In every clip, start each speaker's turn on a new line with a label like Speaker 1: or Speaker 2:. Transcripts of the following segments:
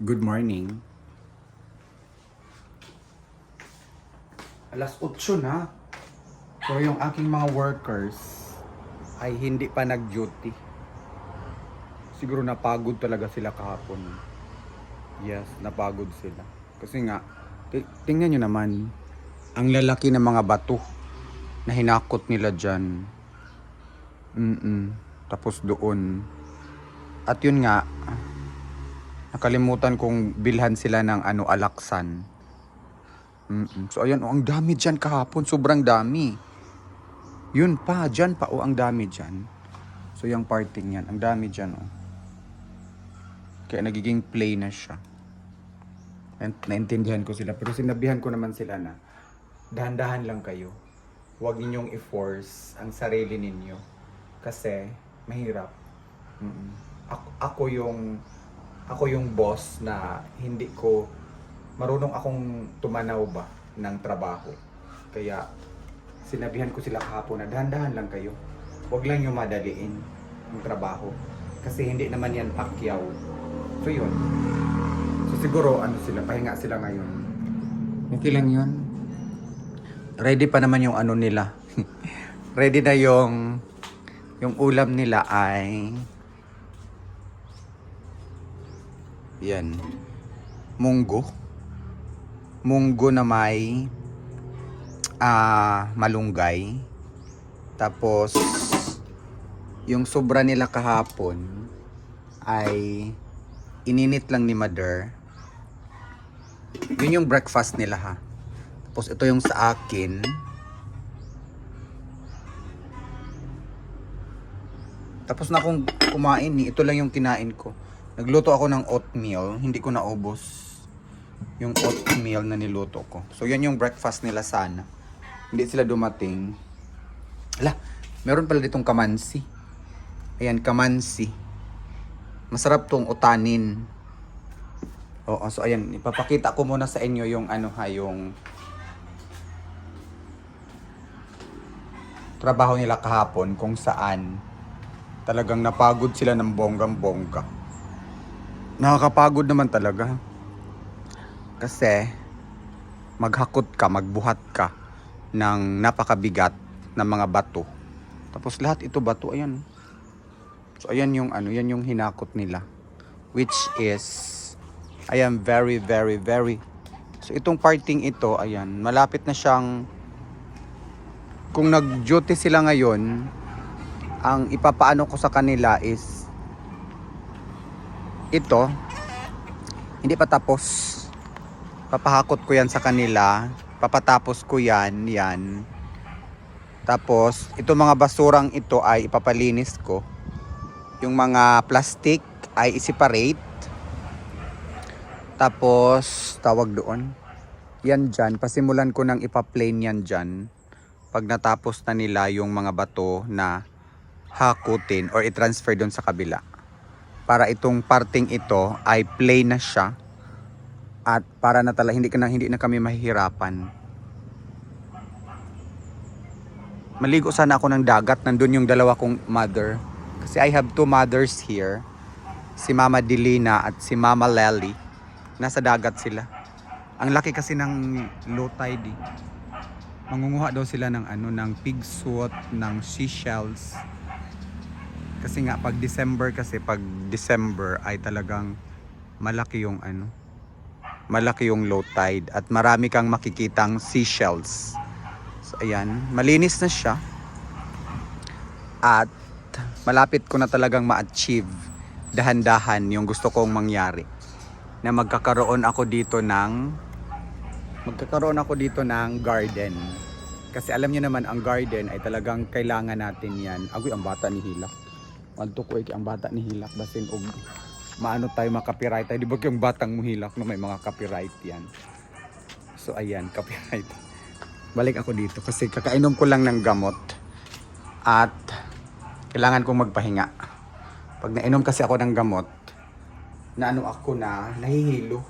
Speaker 1: Good morning. Alas 8 na. So yung aking mga workers ay hindi pa nag-duty. Siguro napagod talaga sila kahapon. Yes, napagod sila. Kasi nga, ti- tingnan nyo naman, ang lalaki ng mga bato na hinakot nila dyan. Mm Tapos doon. At yun nga, nakalimutan kong bilhan sila ng ano, alaksan. Mm So ayan, oh, ang dami dyan kahapon. Sobrang dami. Yun pa, dyan pa. Oh, ang dami dyan. So yung parting yan, ang dami dyan. Oh. Kaya nagiging play na siya. And naintindihan ko sila. Pero sinabihan ko naman sila na dahan-dahan lang kayo. Huwag ninyong i-force ang sarili ninyo. Kasi mahirap. Mm-mm. Ako, ako yung ako yung boss na hindi ko marunong akong tumanaw ba ng trabaho. Kaya sinabihan ko sila kahapon na dahan-dahan lang kayo. Huwag lang yung madaliin ang trabaho. Kasi hindi naman yan pakyaw. So yun. So siguro ano sila, pahinga sila ngayon. Okay lang yun. Ready pa naman yung ano nila. Ready na yung yung ulam nila ay yan. Munggo. Munggo na may ah malunggay. Tapos yung sobra nila kahapon ay ininit lang ni mother. Yun yung breakfast nila ha. Tapos ito yung sa akin. Tapos na akong kumain ni. Ito lang yung kinain ko. Nagluto ako ng oatmeal. Hindi ko naubos yung oatmeal na niluto ko. So, yan yung breakfast nila sana. Hindi sila dumating. Ala, meron pala ditong kamansi. Ayan, kamansi. Masarap tong utanin. Oo, so ayan, ipapakita ko muna sa inyo yung ano ha, yung trabaho nila kahapon kung saan talagang napagod sila ng bonggang bongga. Nakakapagod naman talaga. Kasi maghakot ka, magbuhat ka ng napakabigat na mga bato. Tapos lahat ito bato, ayan. So ayan yung ano, yan yung hinakot nila. Which is I am very very very So itong parting ito, ayan, malapit na siyang kung nag-duty sila ngayon, ang ipapaano ko sa kanila is ito hindi pa tapos. Papahakot ko yan sa kanila. Papatapos ko yan yan. Tapos ito mga basurang ito ay ipapalinis ko. Yung mga plastic ay i-separate tapos tawag doon. Yan dyan pasimulan ko nang ipa-plane yan dyan. Pag natapos na nila yung mga bato na hakutin or i-transfer doon sa kabila. Para itong parting ito ay plain na siya at para na talaga hindi, na, hindi na kami mahihirapan. Maligo sana ako ng dagat, nandun yung dalawa kong mother. Kasi I have two mothers here. Si Mama Dilina at si Mama Lely. Nasa dagat sila. Ang laki kasi ng low tide eh. Mangunguha daw sila ng ano ng pig suit, ng seashells. Kasi nga pag December kasi pag December ay talagang malaki yung ano malaki yung low tide at marami kang makikitang seashells. So ayan, malinis na siya. At malapit ko na talagang ma-achieve dahan-dahan yung gusto kong mangyari. Na magkakaroon ako dito ng magkakaroon ako dito ng garden. Kasi alam niyo naman ang garden ay talagang kailangan natin yan. Agoy ang bata ni Hilak. Malto ko iki ang bata ni Hilak basin og maano tayo makapiright tayo. Di ba yung batang mo Hilak no may mga copyright yan. So ayan, copyright. Balik ako dito kasi kakainom ko lang ng gamot at kailangan kong magpahinga. Pag nainom kasi ako ng gamot, na ano ako na nahihilo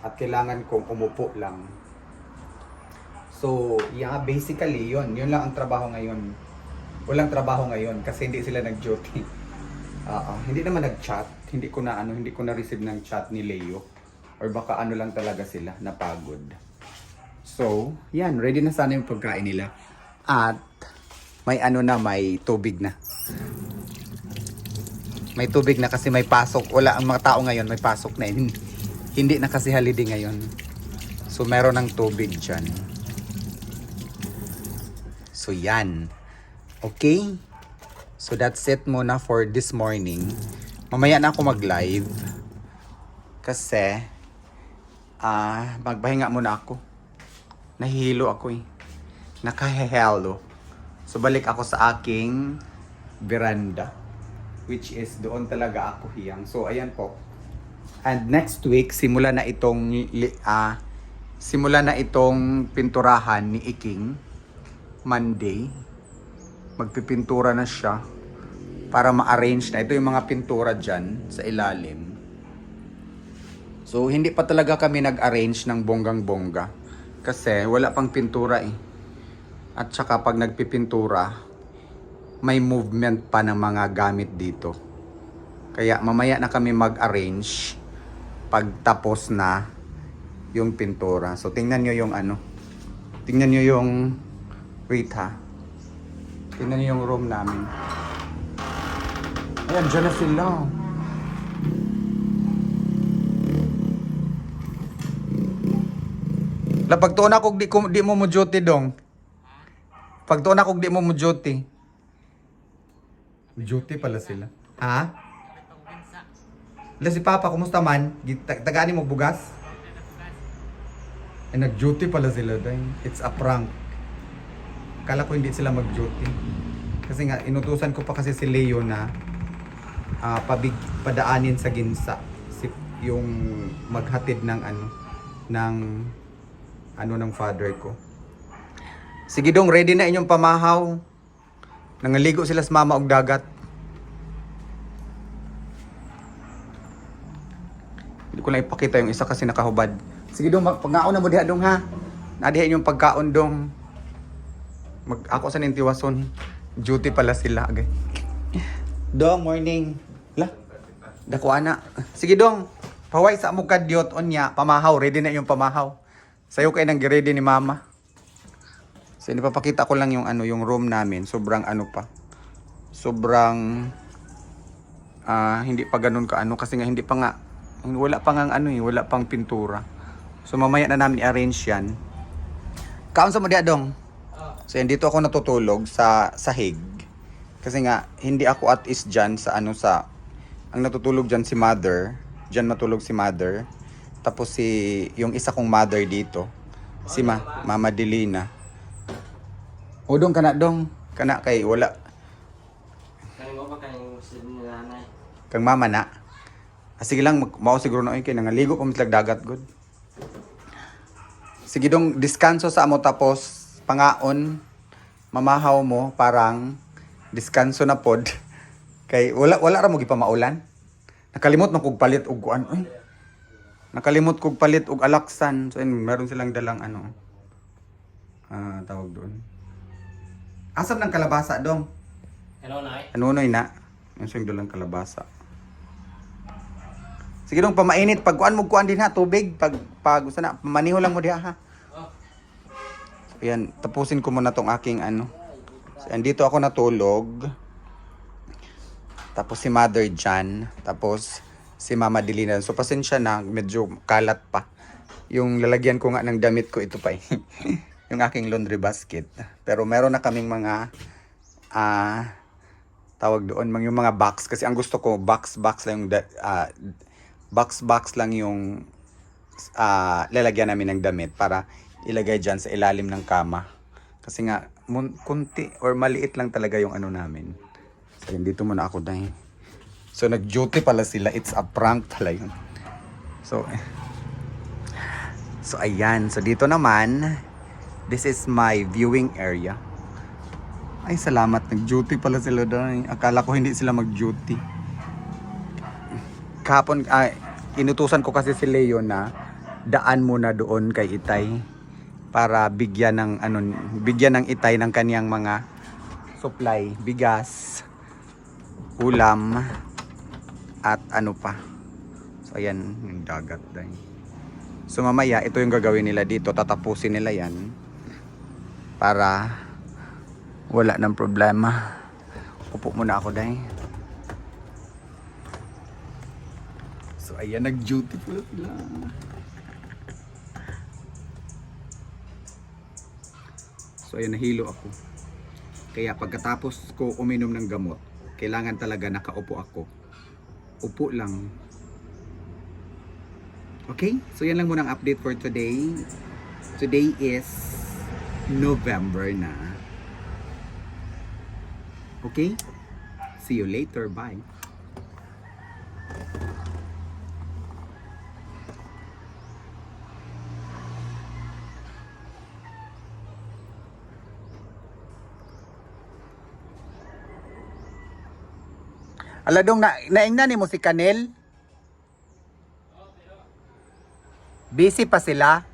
Speaker 1: at kailangan kong umupo lang. So, yeah, basically, yun. Yun lang ang trabaho ngayon. Walang trabaho ngayon kasi hindi sila nag-duty. Oo, hindi naman nag-chat. hindi ko na ano, hindi ko na receive ng chat ni Leo. Or baka ano lang talaga sila, napagod. So, yan, ready na sana yung pagkain nila. At may ano na, may tubig na. May tubig na kasi may pasok. Wala ang mga tao ngayon, may pasok na. Hin- Hindi na kasi holiday ngayon. So, meron ng tubig dyan. So, yan. Okay? So, that's it muna for this morning. Mamaya na ako mag-live. Kasi, ah, magpahinga muna ako. Nahihilo ako eh. Nakahihelo. So, balik ako sa aking veranda. Which is, doon talaga ako hiyang. So, ayan po. And next week, simula na itong, ah, simula na itong pinturahan ni Iking. Monday. Magpipintura na siya para ma-arrange na. Ito yung mga pintura dyan sa ilalim. So, hindi pa talaga kami nag-arrange ng bonggang-bongga. Kasi wala pang pintura eh. At saka pag nagpipintura, may movement pa ng mga gamit dito. Kaya mamaya na kami mag-arrange pag tapos na yung pintura. So, tingnan nyo yung ano. Tingnan nyo yung... Wait ha. Tingnan nyo yung room namin. Ayan, dyan na sila. La pagtuon ako di, ko- di mo mo duty dong. Pagtuon ako di mo mo duty. Duty pala sila. Ha? La si Papa, kumusta man? Gi- tag- Tagaan mo bugas? Eh, nag-duty pala sila dahil. It's a prank. Kala ko hindi sila mag-duty. Kasi nga, inutusan ko pa kasi si Leo na ah, pabig, padaanin sa ginsa. Si, yung maghatid ng ano, ng ano ng father ko. Sige dong, ready na inyong pamahaw. Nangaligo sila sa mama og dagat. Hindi ko lang ipakita yung isa kasi nakahubad. Sige dong, pagkaon na mo diha dong ha. Nadiha inyong pagkaon dong. Mag ako sa nintiwason. Duty pala sila agay. Dong, morning. La. Dako ana. Sige dong. Paway sa mo kadyot onya, pamahaw, ready na yung pamahaw. Sayo kay nang ready ni mama. So ipapakita ko lang yung ano, yung room namin. Sobrang ano pa. Sobrang ah hindi pa ganun ka ano kasi nga hindi pa nga wala pa nga ano eh, wala pang pintura. So mamaya na namin i-arrange yan. Kaon sa mo dong? So yan, dito ako natutulog sa sahig. Kasi nga, hindi ako at is dyan sa ano sa... Ang natutulog dyan si mother. Dyan matulog si mother. Tapos si... Yung isa kong mother dito. Si ma, Mama Delina. O dong, kana dong. Kana kay wala.
Speaker 2: Kaya mo pa gusto ni nanay.
Speaker 1: Kang mama na. Ah, sige lang, mao siguro na kay nangaligo pa mitlag dagat good. Sige dong, diskanso sa amo tapos pangaon mamahaw mo parang diskanso na pod. Kay wala wala ra mo gipamaulan. Nakalimot man kog palit og kuan. Uy. Nakalimot kog palit og alaksan. So yun, meron silang dalang ano. Ah, tawag doon. Asam ng kalabasa dong.
Speaker 2: Hello, Nay.
Speaker 1: Anunoy na. Yung siyang dalang kalabasa. Sige dong, pamainit. Pag kuan mo kuan din ha, tubig. Pag, pag na, maniho lang mo diha ha.
Speaker 2: Oh.
Speaker 1: So, yan, tapusin ko muna tong aking ano. So, yan, dito ako natulog. Tapos si Mother Jan. Tapos si Mama Dilina. So, pasensya na, medyo kalat pa. Yung lalagyan ko nga ng damit ko, ito pa eh. yung aking laundry basket. Pero meron na kaming mga ah tawag doon mga yung mga box kasi ang gusto ko box box lang yung ah, box box lang yung ah, lalagyan namin ng damit para ilagay dyan sa ilalim ng kama. Kasi nga kunti or maliit lang talaga yung ano namin. So yun, dito muna ako dahil so nag duty pala sila. It's a prank pala yun. So so ayan. So dito naman this is my viewing area. Ay, salamat. Nag-duty pala sila doon. Akala ko hindi sila mag-duty. Kahapon, ay, inutusan ko kasi si Leo na daan muna doon kay Itay para bigyan ng ano bigyan ng Itay ng kaniyang mga supply, bigas, ulam at ano pa. So ayan, yung dagat dahil. So mamaya, ito yung gagawin nila dito. Tatapusin nila yan. Para wala ng problema. Upo muna ako dahil. So ayan, nag-duty pala sila. So ayan, nahilo ako. Kaya pagkatapos ko uminom ng gamot, kailangan talaga nakaupo ako. Upo lang. Okay? So yan lang muna ang update for today. Today is November na. Okay? See you later. Bye. Aladong na naingnan ni mo si Kanel? Busy pa sila?